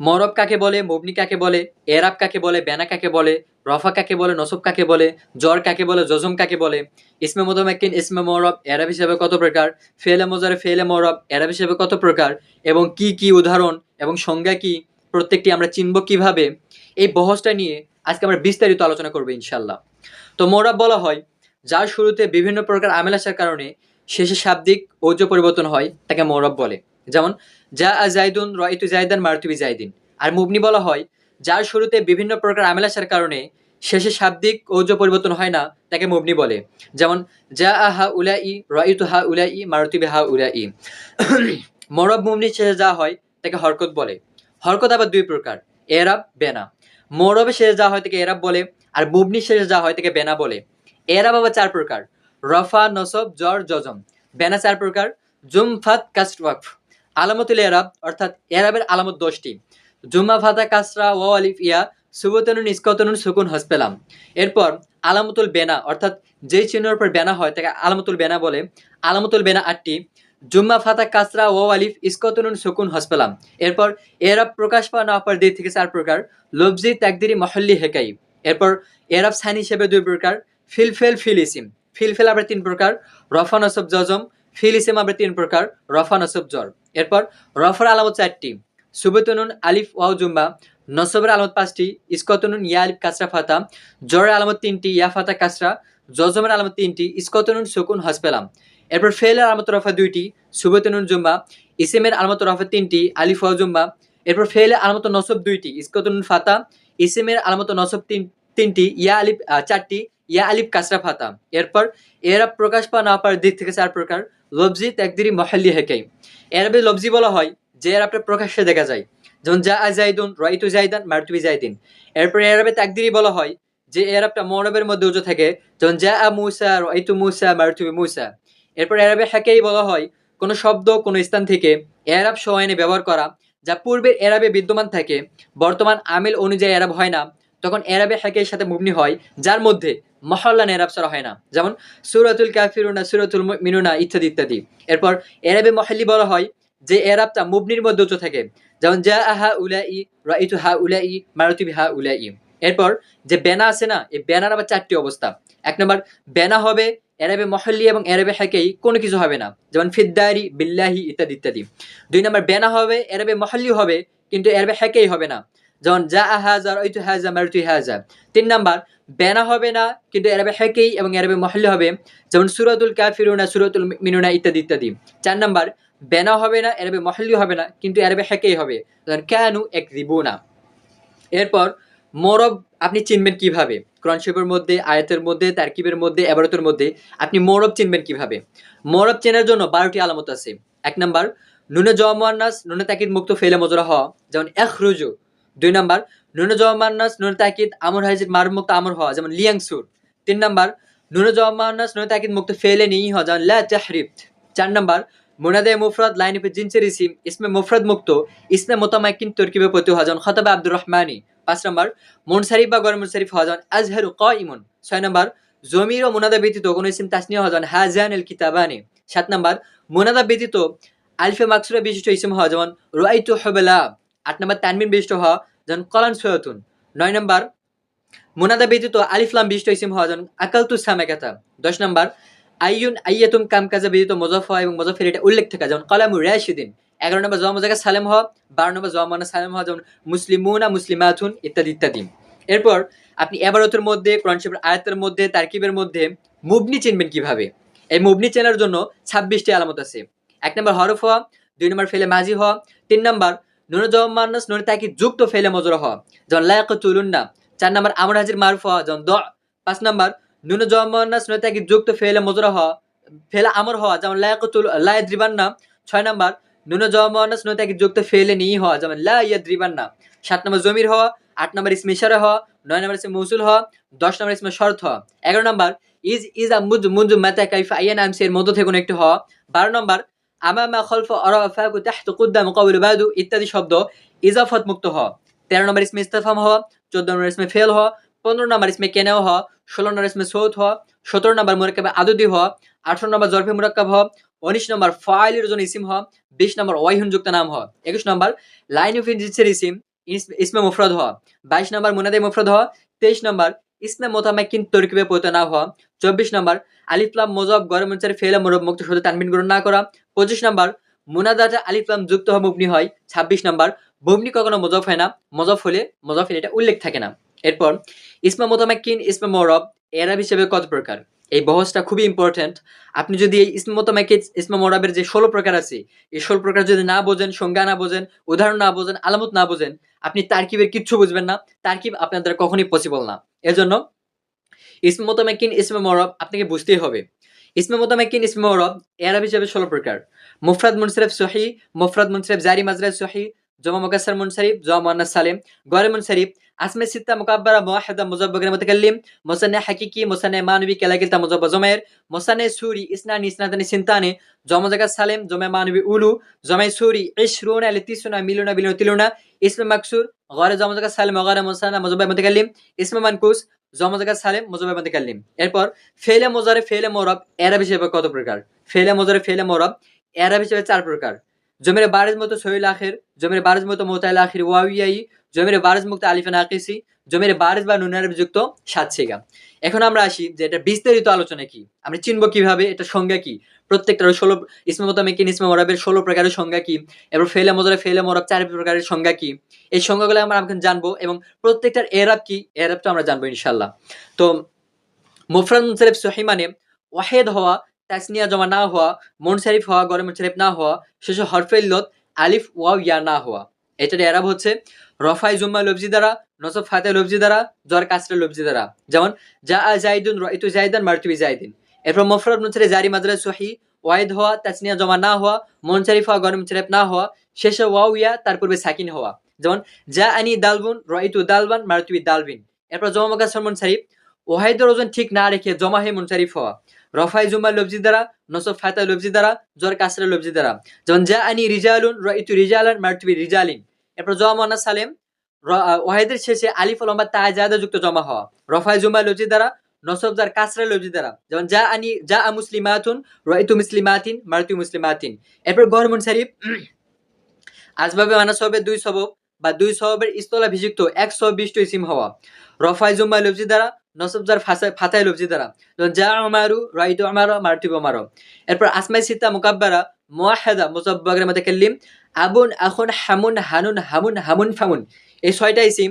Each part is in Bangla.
মরব কাকে বলে, মুবনি কাকে বলে, এরাব কাকে বলে, বেনা কাকে বলে, রফা কাকে বলে, নসব কাকে বলে জ্বর কাকে বলে, জজম কাকে বলে। ইসমে মোতামাক্কিন, ইসমে মরব, এরাব হিসেবে কত প্রকার? ফেলে মজারে, ফেলে মরব, এরাব হিসেবে কত প্রকার? এবং কি কি উদাহরণ এবং সংজ্ঞা কি? প্রত্যেকটি আমরা চিনব কীভাবে? এই বহসটা নিয়ে আজকে আমরা বিস্তারিত আলোচনা করব ইনশাল্লাহ তো মোরাব বলা হয়, যার শুরুতে বিভিন্ন প্রকার আমেল আসার কারণে শেষে শাব্দিক ঔজ্য পরিবর্তন হয়, তাকে মৌরব বলে। যেমন যা আ জাইদুন রয়তু জাইদান মারতুবি জাইদিন আর মুবনি বলা হয়, যার শুরুতে বিভিন্ন প্রকার আমেল আসার কারণে শেষে শাব্দিক ঔজ্য পরিবর্তন হয় না তাকে মুবনি বলে। যেমন যা আ হা উলা ই রয়তু হা উলা ই মারতুবি হা উলা ই মরব মুবনি শেষে যা হয়, তাকে হরকত বলে। হরকত আবার দুই প্রকার এরাব বেনা মৌরবে শেষে যা হয়, তাকে এরাব বলে, আর মুবনি শেষে যা হয়, তাকে বেনা বলে। এরাব আবার চার প্রকার, রফা, নসব জর জজম বেনা চার প্রকার, জুম, ফাত, কাস্ট, ওয়াকফ। আলামতুল এরাব, অর্থাৎ এরাবের আলামত দশটি। জুম্মা, ফাতা, কাসরা ও আলিফ, ইয়া সুবতনুন ইস্কতনুন সুকুন, হসপেলাম। এরপর আলামতুল বেনা, অর্থাৎ যেই চিহ্নের উপর বেনা হয়, তাকে আলামতুল বেনা বলে। আলামতুল বেনা আটটি। জুম্মা, ফাতা, কাসরা ও আলিফ ইস্কতনুন সুকুন, হসপেলাম। এরপর এরাব প্রকাশ পাওয়া না পাওয়ার দিক থেকে চার প্রকার। লবজি তাকদিরি, মহল্লি, হেকাই। এরপর এরাব সাইন হিসেবে দুই প্রকার। ফিলফেল ফিল ইসিম ফিলফেল আবার তিন প্রকার। রফা, নসব, জজম। ফিল ইসিম আবার তিন প্রকার। রফা, নসব জর এরপর রফার আলামত চারটি, সুবেতনুন আলিফ ওয়াও জুম্বা নসবের আলামত পাঁচটি, ইস্কতনুন ইয়া আলিফ কাসরা ফাতা, জরের আলামত তিনটি, ইয়া ফাতা কাসরা, জজমের আলামত তিনটি, ইস্কতনুন সুকুন হসপেলাম। এরপর ফেলের আলামত রফা দুইটি, সুবেতনুন জুম্বা ইসিমের আলামত রফা তিনটি, আলিফ ওয়াও জুম্বা এরপর ফেলের আলামত নসব দুইটি, ইস্কতনুন ফাতা, ইসিমের আলামত নসব তিন তিনটি, ইয়া আলিফ চারটি ইয়া আলিফ কাসরা ফাতা এরপর এরা প্রকাশ পাওয়া না পাওয়ার দিক থেকে চার প্রকার। লবজি ত্যাগদিরি মহল্লি হেকাই এরাবে লবজি বলা হয় যে এরাবটা প্রকাশ্যে দেখা যায়। যেমন, যা আ জাইদুন রয়তু জাইদান, মারতুবি জাইদিন। এরপর এরাবে তাকদিরি বলা হয় যে এরাবটা মরবের মধ্যে উঁচু থাকে। যেমন, যা আ মুসা রয়তু মুসা, মারতুবি মুসা। এরপর এরাবে হেকেই বলা হয় কোনো শব্দ, কোনো স্থান থেকে এরাব সহায়নে ব্যবহার করা, যা পূর্বের এরাবে বিদ্যমান থাকে। বর্তমান আমিল অনুযায়ী এরাব হয় না। তখন এরাবে হেকের সাথে মুগ্নি হয়, যার মধ্যে মহল্লা নেরাব ছাড়া হয় না। যেমন সুরাতুল কাফিরুনা, সুরাতুল মিনুনা ইত্যাদি ইত্যাদি। এরপর এরাবে মহল্লি বলা হয় যে এরাবটা মুবনির মধ্যে উঁচু থাকে। যেমন যা আহা উলাই রাইতু হা উলাই মারুতি হা উলাই এরপর যে বেনা আছে না, এই বেনার আবার চারটি অবস্থা। এক নম্বর, বেনা হবে এরাবে মহল্লি এবং এরাবে হাকেই কোনো কিছু হবে না। যেমন, ফিদ্দারি, বিল্লাহি ইত্যাদি ইত্যাদি। দুই নম্বর, বেনা হবে এরাবে মহল্লি হবে, কিন্তু এরাবে হাকেই হবে না। যেমন যা হাজা রইতু হাজা, মারুতি হাজা। তিন নাম্বার, বেনা হবে না, কিন্তু এরাবে হেকেই এবং এরাবে মহল্লি হবে, যেমন সুরাতুল কাফিরুনা, সুরাতুল মিনুনা ইত্যাদি ইত্যাদি। চার নাম্বার, বেনা হবে না এরাবে মহল্লি হবে না, কিন্তু এরাবে হেকেই হবে। যেমন ক্যানু এক রিবুনা এরপর, মোরব, আপনি চিনবেন কীভাবে? কোরআন শরীফের মধ্যে, আয়াতের মধ্যে, তারকিবের মধ্যে, এবারতের মধ্যে, আপনি মোরব চিনবেন কীভাবে? মোরব চেনার জন্য বারোটি আলামত আছে। এক নাম্বার, নুনে জওয়ান্নাস নুনে তাকিদ মুক্ত ফেলে মজরা হওয়া। যেমন এক রুজু দুই নাম্বার নুনে জওয়ান্নাস নুনে তাকিদ, আমর হাজির মার মুক্ত, আমর হওয়া, যেমন লিয়াংসুর তিন নাম্বার নুনে জওয়ান্নাস নুনে তাকিদ মুক্ত, ফেলে নিই হওয়া যেমন লা তাহরিফ চার নাম্বার, মুনাদে মুফরাদ, লাইন পে জিনসের ইসিম ইসমে মুফরাদ মুক্ত, ইসমে মোতামাকিন তরকিবে প্রতি হওয়া, যেমন খতাবে আব্দুর রহমানি। পাঁচ নম্বর, মুনসারিফ বা গরম মুনসারিফ হওয়া, যেমন আজহারু ক ইমন ছয় নম্বর, জমির ও মুনাদা ব্যতীত কোনো ইসিম তাসনিয়া হওয়া, যেমন হাজান এল কিতাবানি। সাত নম্বর, মুনাদা ব্যতীত আলফে মাকসুরা বিশিষ্ট ইসিম হওয়া, যেমন রাইতু হবেলা। আট নম্বর তানমিন বিশিষ্ট হওয়া যেমন কলান সৈয়তুন নয় নম্বর, মুনাদা ব্যতীত আলিফলাম বিশিষ্ট ইসিম হওয়া যেমন আকালতু সামেকাতা। দশ নম্বর, আইয়ুন আইয়াতুম কাম কাজা ব্যতীত মজফা এবং মজফের এটা উল্লেখ থাকা যেমন কলামু রাশিদিন। এগারো নম্বর জমা জায়গা সালেম হওয়া বারো নম্বর জমানা সালেম হওয়া যেমন মুসলিমুনা মুসলিমাতুন, ইত্যাদি ইত্যাদি। এরপর আপনি এবারতের মধ্যে, কোরআন আয়াতের মধ্যে, তারকিবের মধ্যে মুবনি চিনবেন কীভাবে? এই মুবনি চেনার জন্য ছাব্বিশটি আলামত আছে। এক নম্বর হরফ হওয়া দুই নম্বর ফেলে মাঝি হওয়া তিন নম্বর নুন জমান্নাস নুন তাকি যুক্ত ফেলে মজরা হওয়া যেমন লায়ক তুলুন না চার নম্বর আমর হাজির মারুফ হওয়া যেমন দ। পাঁচ নম্বর নুন জমান্নাস নুন তাকি যুক্ত ফেলে মজরা হওয়া ফেলে আমর হওয়া যেমন লায়ক তুল লায় দ্রিবান না ছয় নম্বর নুন জমান্নাস নুন তাকি যুক্ত ফেলে নিয়ে হ যেমন লা ইয়া দ্রিবান না সাত নম্বর জমির হওয়া, আট নম্বর ইসমে ইশারা হওয়া, নয় নম্বর ইসমে মৌসুল হওয়া, দশ নম্বর ইসমে শর্ত হওয়া। এগারো নম্বর ইজ ইজ আ মুজ মুজ মাতা কাইফা আইয়ান আমসি এর মধ্য থেকে কোনো একটি হওয়া। বারো নম্বর আমামা খলফ অরাফাকু তাহতু কুদ্দাম বাদু ইত্যাদি শব্দ ইজাফত মুক্ত হ তেরো নম্বর ইসমে ইস্তেফাম হওয়া চোদ্দ নম্বর ইসমে ফেল হ পনেরো নম্বর ইসমে কেনেও হ ষোলো নম্বর ইসমে সৌদ হওয়া সতেরো নম্বর মুরাক্কাবে আদুদি হওয়া আঠারো নম্বর জরফি মুরাক্কাব হওয়া উনিশ নম্বর ফাইলের জন্য ইসিম হওয়া বিশ নম্বর ওয়াইহুন যুক্ত নাম হ একুশ নম্বর লাইন অফ ইনজিসের ইসিম ইস- ইসমে মুফরদ হওয়া বাইশ নম্বর মুনাদে মুফরদ হওয়া তেইশ নম্বর ইসমে মোতামাক্কিন তরকিবে পৈত না হওয়া চব্বিশ নম্বর আলিফলাম মোজব গরম মঞ্চের ফেলে মোরব মুক্ত শুধু তানবিন গ্রহণ না করা। পঁচিশ নম্বর মুনাদাতে আলিফলাম যুক্ত হওয়া মুবনি হয়। ছাব্বিশ নম্বর, বুবনি কখনো মজফ হয় না। মজফ হলে মজফের এটা উল্লেখ থাকে না। এরপর, ইসমা মোতামাক্কিন, ইসমে মরব, এরাব হিসেবে কত প্রকার? এই বহসটা খুবই ইম্পর্ট্যান্ট আপনি যদি এই ইসমা মোতামাক্কিন, ইসমা মরবের যে ষোলো প্রকার আছে, এই ষোলো প্রকার যদি না বোঝেন, সংজ্ঞা না বোঝেন, উদাহরণ না বোঝেন, আলামত না বোঝেন, আপনি তারকিবের কিচ্ছু বুঝবেন না। তারকিব আপনার দ্বারা কখনই পসিবল না। এজন্য ইসমে মোতামাক্কিন ইসমে মরব, আপনাকে বুঝতেই হবে। ইসমে মোতামাক্কিন ইসমে মরব, এরাব হিসেবে ষোলো প্রকার। মুফরাদ মুনসরিফ সহি, মুফরাদ মুনসরিফ জারি মাজরাজ সহি, জমা মুকাসসার মুনসরিফ জমা মুয়ান্নাস সালিম গরে মুনসরিফ আসমে সিত্তা, মুকাব্বারা, মুওয়াহিদা, মুজাব্বাগির, মুতাকাল্লিম, মুসান্না হাকিকি, মুসান্না মানবী, কেলাকিলতা, মুজাব্বা জমায়ের মুসান্না সুরি, ইসনানি ইসনাদানি সিনতানি, জমা জায়গা সালেম, জমা মানবী উলু, জমাই সুরি, ইশরুনা লিতিসুনা মিলুনা, বিলুনা তিলুনা, ইসমে মাকসুর গরে জমা জায়গা সালেম গরে মুসান্না মুজাব্বা মুতাকাল্লিম, ইসমে মানকুস জমা সালেম মুজাব্বা কালিম এরপর ফেলে মোজারে ফেলে মোরব, এরা হিসেবে কত প্রকার? ফেলে মোজারে ফেলে মোরব, এরা হিসেবে চার প্রকার। জমির বারিজ মতো সহিল আখের জমির বারিজ মতো মোতাইল আখির ওয়াবিয়াই জমির বারিজ মুক্ত আলিফা নাকিসি, জমির বারিজ বা নুনারের যুক্ত সাত ছিগা। এখন আমরা আসি যে এটা বিস্তারিত আলোচনা কি, আমরা চিনবো কীভাবে, এটা সংজ্ঞা কি প্রত্যেকটার ষোলো ইসমে মোতামেকিন ইসমে মরাবের ষোলো প্রকারের সংজ্ঞা কি এবার ফেলে মজরে ফেলে মরব চার প্রকারের সংজ্ঞা কি, এই সংজ্ঞাগুলো আমরা এখন জানব এবং প্রত্যেকটার এরাব কি এরাবটা আমরা জানব ইনশাল্লাহ তো মুফরাদ মুনসারিফ সহি মানে ওয়াহেদ হওয়া, তাসনিয়া জমা না হওয়া, মুনসারিফ হওয়া গরম মুনসারিফ না হওয়া, শেষে হরফে ইল্লত আলিফ, ওয়াও, ইয়া না হওয়া। এটার এরাব হচ্ছে রফাই জুম্মা লবজি দ্বারা নসব ফাতে লবজি দ্বারা জ্বর কাসরা লবজি দ্বারা। যেমন যা আ জাইদুন রাইতু জাইদান মারতুবি জাইদিন। এরপর মফরদ মুনসারি জারি মাদ্রাস সহি ওয়াইদ হওয়া, তাসনিয়া জমা না হওয়া মুনসারিফ হওয়া গরম মুনসারিফ না হওয়া, শেষে ওয়াও ইয়া, তার পূর্বে সাকিন হওয়া। যেমন যা আনি দালবুন রাইতু দালবান মারতুবি দালবিন। এরপর জমা মকাসর মুনসারিফ ওয়াহিদের ওজন ঠিক না রেখে জমা হে মুনসারিফ হওয়া। রফাই জুম্মা লবজি দ্বারা নসব ফাতা লবজি দ্বারা জ্বর কাসরা লবজি দ্বারা। যেমন যা আনি রিজালুন রাইতু রিজালান, মারতুবি রিজালিন। এরপর জমা মানা সালেম ওয়াহিদের শেষে আলিফ লম্বা তাজাদা যুক্ত জমা হওয়া। রফাই জুম্মা লবজি দ্বারা নসব যার কাসরা লবজি দ্বারা। যেমন যা আনি যা আ মুসলিমাতুন রাইতু মুসলিমাতিন, মারতু মুসলিমাতিন। এরপর গহর মুনসারিফ আসবাবে মানাস হবে দুই সবব বা দুই সববের ইস্তলা ভিযুক্ত এক সব বিষ্ট ইসিম হওয়া। রফাই জুম্মা লবজি দ্বারা নসব যার ফাসা- ফাতাই লবজি দ্বারা। যেমন যা আমারু রাইতু আমারো মারতিব আমারো এরপর আসমাই সিতা মুকাব্বারা মুয়াহেদা মুসাব্বাগের মধ্যে কেল্লিম আবুন আখুন, হামুন, হানুন, হামুন হামুন, ফামুন। এই ছয়টা ইসিম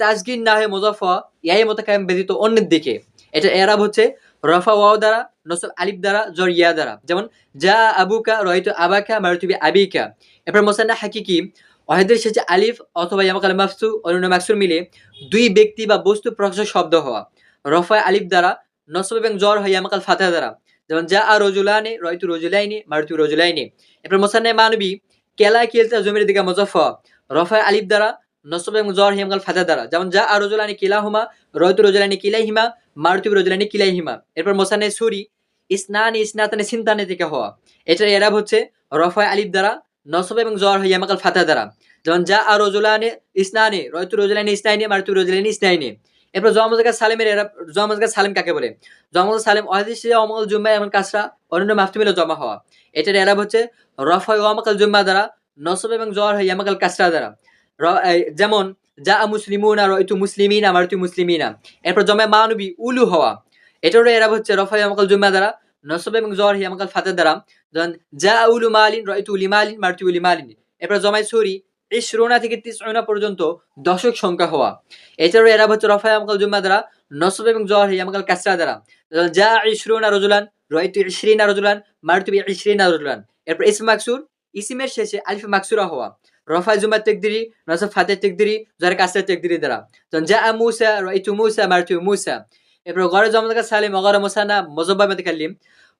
তাজগিন না হয়ে মুজাফা ইয়াই মোতাকাম ব্যতীত অন্যের দিকে। এটা এরাব হচ্ছে রফা, ওয়াও দ্বারা নসব আলিফ দ্বারা, জর ইয়া দ্বারা। যেমন যা আবুকা রহিত আবাকা, মারুতিবি আবিকা। এরপর মোসান্না হাকিকি, ওয়াহিদের শেষে আলিফ অথবা ইয়ামাকাল মাফসু অন্য মাকসুর মিলে দুই ব্যক্তি বা বস্তু প্রকাশের শব্দ হওয়া। রফা আলিফ দ্বারা, নসব এবং জ্বর হয় ইয়ামাকাল ফাতেহা দ্বারা। যেমন যা আর রজুলানে, রয়তু রজুলাইনি মারুতু রজুলাইনি। এরপর মোসান্না মানবী কেলা কিলতা জমির দিকে মুজাফা রফা আলিফ দ্বারা, নসব এবং জ্বর হিয়ামকাল ফাতেহা দ্বারা। যেমন যা আর রজুলানি কিলাহুমা, রয়তু রজুলানি কিলাইহিমা, মারুতু রজুলানি কিলাইহিমা। এরপর মোসান্নে সুরি, ইসনানি, ইসনাতানে, সিনতানে থেকে হওয়া। এটার এরাব হচ্ছে রফা আলিফ দ্বারা, নসব এবং জ্বর হয় ইয়ামাকাল ফাতেহা দ্বারা। যেমন যা আর রজুলানে, ইসনানে, রয়তু রজুলানি, ইসনাইনি, মারুতু রজুলানি, ইসনাইনি। এরপর জমজকা সালেমের এরা জমজকা সালেম কাকে বলে? জমজ সালেম ওয়াহিদ অমল জুম্মা এমন কাসরা অন্য মাফতিমিল জমা হওয়া। এটার এরাব হচ্ছে রফা ওয়ামাকাল জুম্মা দ্বারা, নসব এবং জ্বর হয় ইয়ামাকাল কাসরা দ্বারা। যেমন যা মুসলিমুন আর রয়তু মুসলিমিন আমার তুই মুসলিমিনা। এরপর জমা মানবী উলু হওয়া। এটারও এরাব হচ্ছে রফা ইয়ামাকাল জুম্মা দ্বারা, নসব এবং জ্বর ইয়ামাকাল ফাতের দ্বারা। যা উলু মালিন রয়তু উলি মালিন মারতু উলি মালিন। এরপর জমাই সুরি ইশরোনা থেকে তিসরোনা পর্যন্ত দশক সংখ্যা হওয়া। এছাড়াও এরা হচ্ছে রফা আমকাল জুম্মা দ্বারা নসব এবং জহর আমকাল কাসরা দ্বারা যা ইশরুনা রজুলান, রয়তু ইশরিনা রজুলান, মারতুবি ইশরিনা রজুলান। এরপর ইসম মাকসুর, ইসিমের শেষে আলিফ মাকসুরা হওয়া। রফা জুম্মা তেকদিরি, নসব ফাতে তেকদিরি জহর কাসরা তেকদিরি দ্বারা। যা মুসা, রয়তু মুসা মারতু মুসা। এরপর গড়ে জমদকা সালিম অগর মোসানা মজব্বা মতকাল্লিম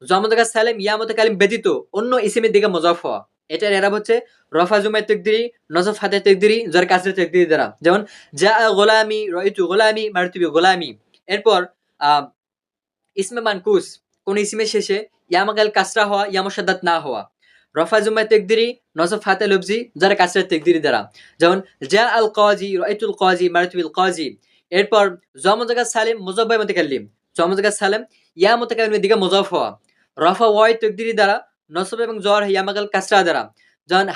জমদকা সালিম ইয়া মতকাল্লিম ব্যতীত অন্য ইসিমের দিকে মজফ হওয়া। এটার এরাব হচ্ছে রফা জুমায় তেকদিরি, নজফ হাতে তেকদিরি জর কাসরে তেকদিরি দ্বারা। যেমন যা গোলামি রয়তু গোলামি, মারতুবি গোলামি। এরপর ইসমে মানকুস, কোন ইসমের শেষে ইয়ামাকাল কাসরা হওয়া ইয়ামসাদাত না হওয়া। রফা জুমায় তেকদিরি, নজফ হাতে লবজি যারা কাসরা তেকদিরি দ্বারা। যেমন যা আল কাজি রয়তুল কাজি, মারতুবিল কাজি। এরপর জমজাকা সালিম মুজব্বাই মতকাল্লিম। জমজাকা সালেম ইয়া মতকাল্লিমের দিকে মুজফ হওয়া। রফা ওয়াই তেকদিরি দ্বারা নসব এবং জ্বর ইয়ামাকাল কাসরা দ্বারা।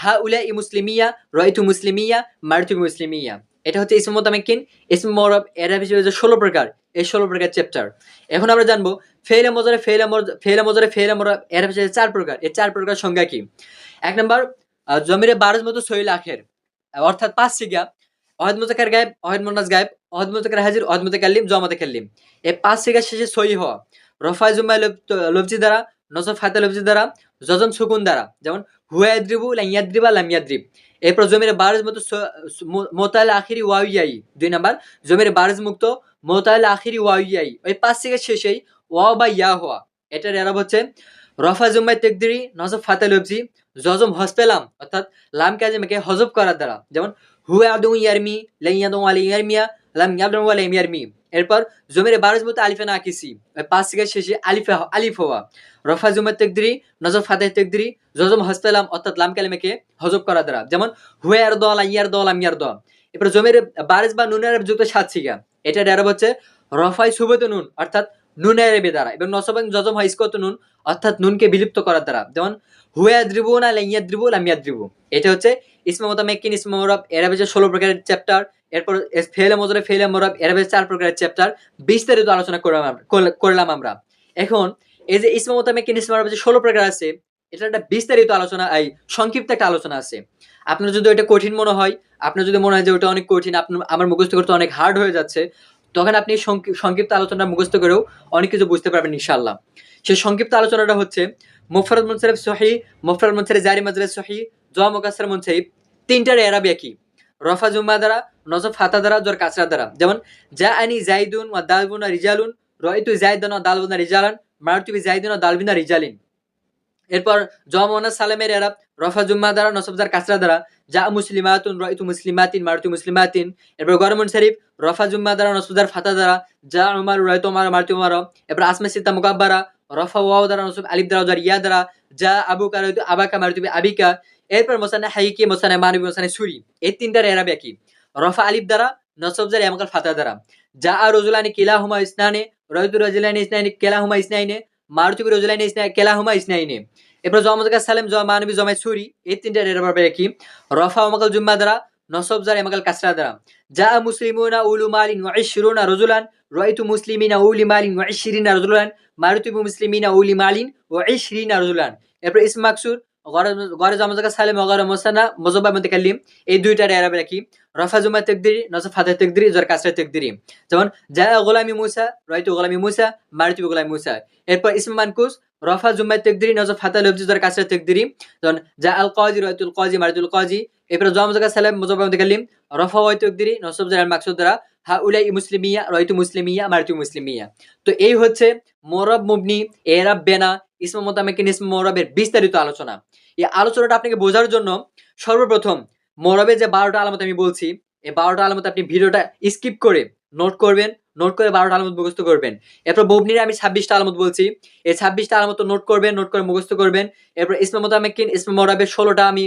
হা উলা ই মুসলিমিয়া, রয়তু মুসলিমিয়া মারুতু মুসলিমিয়া। এটা হচ্ছে ইসমত আমেকিন ইসম মরব এরাব হিসেবে যে ষোলো প্রকার। এই ষোলো প্রকার চ্যাপ্টার এখন আমরা জানব ফেলে মজরে ফেলে ফেলে মজরে ফেলে মরব এরাব হিসেবে চার প্রকার। এই চার প্রকার সংজ্ঞা কি? এক নম্বর জমিরে বারোজ মতো সহিল আখের অর্থাৎ পাঁচ সিগা অহেদ মুজাকার গায়েব, অহেদ মোনাজ গায়েব, অহেদ মুজাকার হাজির, অহেদ মুজাকাল্লিম জমাতে খেললিম এই পাঁচ সিগা শেষে সহি হওয়া। রফায় জুম্মায় লবজি দ্বারা নজর ফাতে লবজি দ্বারা জজম সুকুন দ্বারা, যেমন হুয়াদ্রিবু লাইয়াদ্রিবা লামিয়াদ্রিব এরপর জমির বারজ মতো মোতাল আখিরি ওয়াইয়াই দুই নাম্বার। জমির বারজ মুক্ত মোতাল আখিরি ওয়াইয়াই ওই পাঁচ থেকে শেষেই ওয়া বা ইয়া হওয়া। এটার এরাব হচ্ছে রফা জুম্মাই তেকদিরি নজব ফাতে লবজি জজম হসপেলাম, অর্থাৎ লাম কাজিমাকে হজব করার দ্বারা। যেমন হুয়াদু ইয়ারমি লাইয়াদু আলি ইয়ারমিয়া, লাম ইয়াদু আলি ইয়ারমি। এরপর জমির বারজ মতো আলিফে না কিসি। পাঁচ থেকে শেষে আলিফে আলিফ হওয়া। রফা জুম্মাই তেকদিরি নজব ফাতে তেকদিরি, জজম হসপেলাম অর্থাৎ লাম কালিমাকে হজব করার দ্বারা। যেমন হুয়ার দল ইয়ার দল আমিয়ার দল এরপর জমির বারিজ বা নুনের যুক্ত সাত শিকা এটা ডেরাব হচ্ছে, রফাই সুবত নুন, অর্থাৎ নুনের বে দ্বারা। এবং নসব এবং জজম হয় ইস্কত নুন, অর্থাৎ নুনকে বিলুপ্ত করার দ্বারা। যেমন, হুয়া দ্রিবু না লাইয়া দ্রিবু লামিয়া দ্রিবু এটা হচ্ছে ইসমা মোতামেকিন ইসমা মরব, এরা হচ্ছে ষোলো প্রকারের চ্যাপ্টার এরপর ফেলে মজরে ফেলে মরব এরা চার প্রকারের চ্যাপ্টার বিস্তারিত আলোচনা করলাম আমরা- এখন, এই যে ইসমা মোতামেকিন ইসমা মরব যে ষোলো প্রকার আছে এটা একটা বিস্তারিত আলোচনা, এই সংক্ষিপ্ত একটা আলোচনা আছে। আপনার যদি ওইটা কঠিন মনে হয়, আপনার যদি মনে হয় যে ওটা অনেক কঠিন আপনার আমার মুখস্থ করতে অনেক হার্ড হয়ে যাচ্ছে, তখন আপনি সংক্ষিপ্ত আলোচনা মুখস্থ করেও অনেক কিছু বুঝতে পারবেন ইনশাল্লাহ সেই সংক্ষিপ্ত আলোচনাটা হচ্ছে, মোফারদ মুনসারিফ সহি মোফারদ মুনসারিফ জারি মাজরে সহি জোয়া মুকাসসার মুনসারিফ তিনটার এরাবি একই। রফা জুম্মা দ্বারা, নজফ হাতা দ্বারা, জোর কাছরা দ্বারা। যেমন, জা আনি জাইদুন ওয়া দালবুনা রিজালুন, রয়তু জাইদান ওয়া দালবুনা রিজালান মারতুবি জাইদুন ওয়া দালবিনা রিজালিন। এরপর জমনা সালামের এরাব, রফা জুম্মা দ্বারা নসবদার কাসরা দ্বারা যা মুসলিমাতুন, রয়তু মুসলিমাতিন, মারতু মুসলিমাতিন। এরপর গরমন শরীফ, রফা জুম্মা দ্বারা নসবদার ফাতা দ্বারা যা উমার, রয়তু উমার, মারতু উমার। এরপর আসমে সিতা মুকাব্বারা, রফা ওয়াও দ্বারা নসব আলিফ দ্বারা যার ইয়া দ্বারা যা আবু রয়তু আবাকা, মারতু আবিকা। এরপর মোসানে হাইকি মোসানে মানবী মোসানে সুরি এই তিনটার এরাব একই। রফা আলিফ দ্বারা নসবজার এমকাল ফাতা দ্বারা। যা আর রজুলানি কিলাহুমা ইসনানে রয়তু রজুলানি ইসনাইনি কেলাহুমা ইসনাইনে, মারুতুবি রজুলানি ইসনা কেলাহুমা ইসনাইনে। এরপর জমজকা সালেম, জমা মানবী জমাই সুরি এই তিনটা এর ব্যাপারে কি রফা ওমাকাল জুম্মা দ্বারা, নসব জার এমাকাল কাসরা দ্বারা। যা মুসলিমুনা উলু মালিন ওয়া ইশরুনা রাজুলান রাইতু মুসলিমিনা উলি মালিন ওয়া ইশরিনা রাজুলান, মারুতুবি মুসলিমিনা উলি মালিন ওয়া ইশরিনা রাজুলান। এরপর ইসম মাকসুর গরে জমজকা সালেম গরে মোসানা মজবা মুতাকাল্লিম এই দুইটার এরাবে কি রফা জুম্মা তেকদিরি নসব ফাতে তেকদিরি জর কাসরা তেকদিরি যেমন যা গোলামি মুসা রাইতু গোলামি মুসা মারুতুবি গোলামি মুসা এরপর ইসম মানকুস রফা জুম্মায় তেকদিরি নজর ফাতা লফজি জর কাছে তেকদিরি যেমন যা আল কাজি রয়তুল কাজি মারিতুল কাজি এরপর জম জায়গা সালাম মুজবাম দেখালিম রফা ওয়াই তেকদিরি নসব জার মাকসুদ দ্বারা হা উলাই মুসলিমিয়া রয়তু মুসলিমিয়া মারিতু মুসলিমিয়া তো এই হচ্ছে মোরব মুবনি এরাব বেনা ইসমা মোতামেকিন ইসম মোরবের বিস্তারিত আলোচনা। এই আলোচনাটা আপনাকে বোঝার জন্য সর্বপ্রথম মোরবের যে বারোটা আলামত আমি বলছি, এই বারোটা আলামত আপনি ভিডিওটা স্কিপ করে নোট করবেন নোট করে বারোটা আলামত মুখস্থ করবেন। এরপর ববনির আমি ছাব্বিশটা আলামত বলছি, এই ছাব্বিশটা আলামত নোট করবেন নোট করে মুখস্থ করবেন। এরপর ইসমা মোতামেকিন ইসমা মরাবের ষোলোটা আমি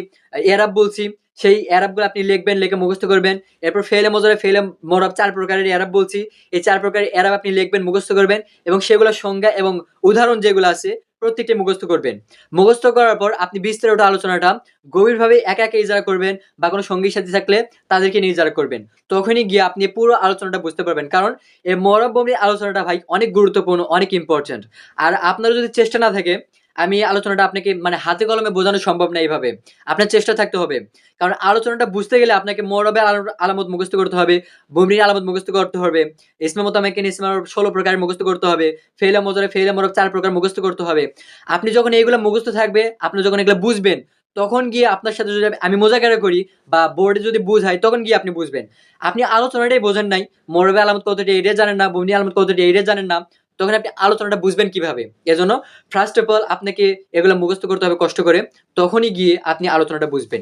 এরাব বলছি, সেই এরাবগুলো আপনি লিখবেন, লিখে মুখস্থ করবেন। এরপর ফেলে মজরে ফেলে মরব চার প্রকারের এরাব বলছি, এই চার প্রকারের এরাব আপনি লিখবেন, মুখস্থ করবেন এবং সেগুলোর সংজ্ঞা এবং উদাহরণ যেগুলো আছে প্রত্যেকটি মুখস্থ করবেন। মুখস্থ করার পর আপনি বিস্তারিত আলোচনাটা গভীরভাবে একা একা ইজারা করবেন বা কোনো সঙ্গীর সাথে থাকলে তাদেরকে নিয়ে ইজারা করবেন। তখনই গিয়ে আপনি পুরো আলোচনাটা বুঝতে পারবেন। কারণ এই মরব আলোচনাটা ভাই অনেক গুরুত্বপূর্ণ, অনেক ইম্পর্টেন্ট আর আপনারা যদি চেষ্টা না থাকে আমি আলোচনাটা আপনাকে মানে হাতে কলমে বোঝানো সম্ভব না এইভাবে। আপনার চেষ্টা থাকতে হবে। কারণ আলোচনাটা বুঝতে গেলে আপনাকে মরবের আলামত মুখস্থ করতে হবে, বমির আলামত মুখস্থ করতে হবে ইসমা মোতামেকিন ইসমার ষোলো প্রকার মুখস্থ করতে হবে ফেলে মজরে ফেলে মরব চার প্রকার মুখস্থ করতে হবে। আপনি যখন এইগুলো মুখস্থ থাকবে, আপনি যখন এগুলো বুঝবেন, তখন গিয়ে আপনার সাথে যদি আমি মোজাকারা করি বা বোর্ডে যদি বুঝাই, তখন গিয়ে আপনি বুঝবেন। আপনি আলোচনাটাই বোঝেন নাই মরবে আলামত কতটি এরিয়া জানেন না, বমি আলামত কতটি এরিয়া জানেন না। তখন আপনি আলোচনাটা বুঝবেন কীভাবে। এজন্য ফার্স্ট অফ অল আপনাকে এগুলো মুখস্থ করতে হবে কষ্ট করে। তখনই গিয়ে আপনি আলোচনাটা বুঝবেন।